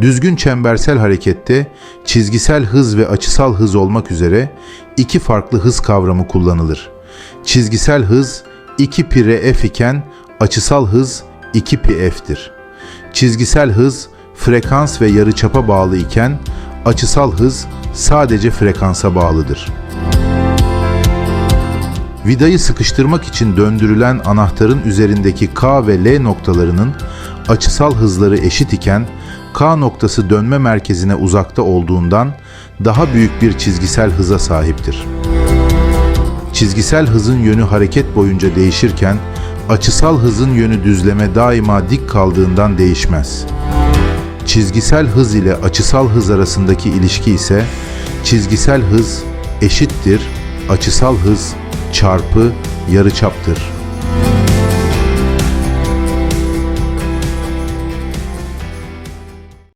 Düzgün çembersel harekette çizgisel hız ve açısal hız olmak üzere iki farklı hız kavramı kullanılır. Çizgisel hız 2 pi r f iken açısal hız 2 pi f'tir. Çizgisel hız frekans ve yarıçapa bağlı iken açısal hız sadece frekansa bağlıdır. Vidayı sıkıştırmak için döndürülen anahtarın üzerindeki K ve L noktalarının açısal hızları eşit iken K noktası dönme merkezine uzakta olduğundan daha büyük bir çizgisel hıza sahiptir. Çizgisel hızın yönü hareket boyunca değişirken açısal hızın yönü düzleme daima dik kaldığından değişmez. Çizgisel hız ile açısal hız arasındaki ilişki ise çizgisel hız eşittir açısal hız çarpı yarıçaptır.